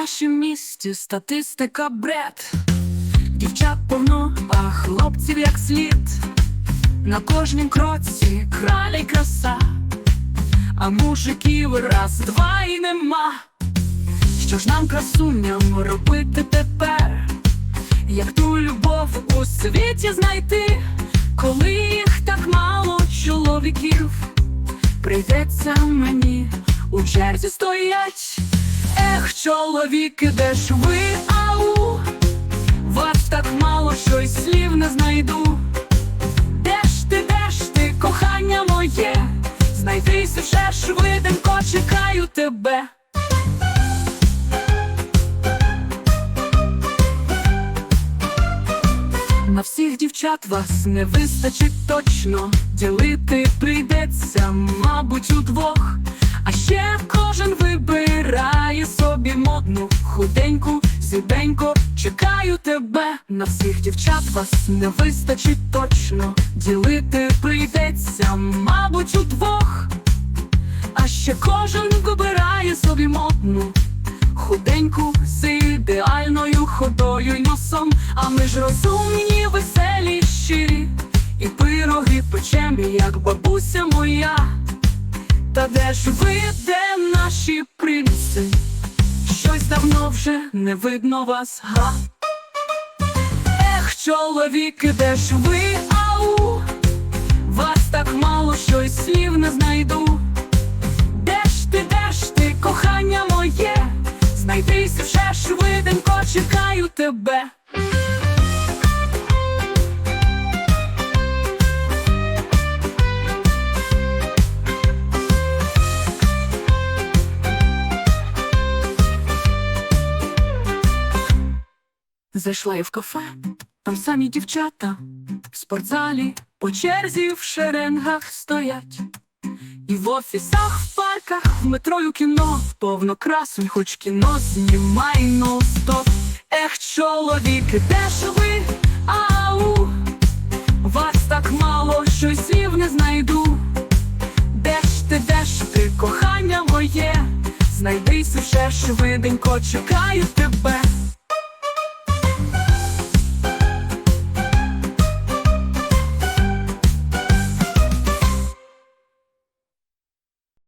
нашім місті статистика бред. Дівчат повно, а хлопців як слід. На кожнім кроці кралі краса, а мужиків раз, два і нема. Що ж нам красуням робити тепер? Як ту любов у світі знайти, коли їх так мало чоловіків, прийдеться мені у черзі стоять. Ех, чоловіки, де ж ви, ау? Вас так мало, що й слів не знайду. Де ж ти, де ж ти, кохання моє? Знайдися вже швиденько, чекаю тебе. На всіх дівчат вас не вистачить точно. Ділити прийдеться, мабуть, удвох. Худеньку, сіденько, чекаю тебе. На всіх дівчат вас не вистачить точно. Ділити прийдеться, мабуть, удвох. А ще кожен вибирає собі модну, худеньку з ідеальною ходою й носом. А ми ж розумні, веселі, щирі, і пироги печем, як бабуся моя. Та де ж ви, де наші принци? Щось давно вже не видно вас, га? Ех, чоловіки, де ж ви, ау? Вас так мало, що й слів не знайду. Де ж ти, де ж ти, кохання моє? знайдись вже швиденько, чекаю тебе. Зайшла я в кафе, там самі дівчата в спортзалі по черзі в шеренгах стоять. І в офісах, в парках, в метро й у кіно повно красунь, хоч кіно знімай стоп. Ех, чоловіки, де ж ви? Ау, вас так мало, що й слів не знайду. Де ж ти, де ж ти, кохання моє? Знайдися вже швиденько, чекаю тебе.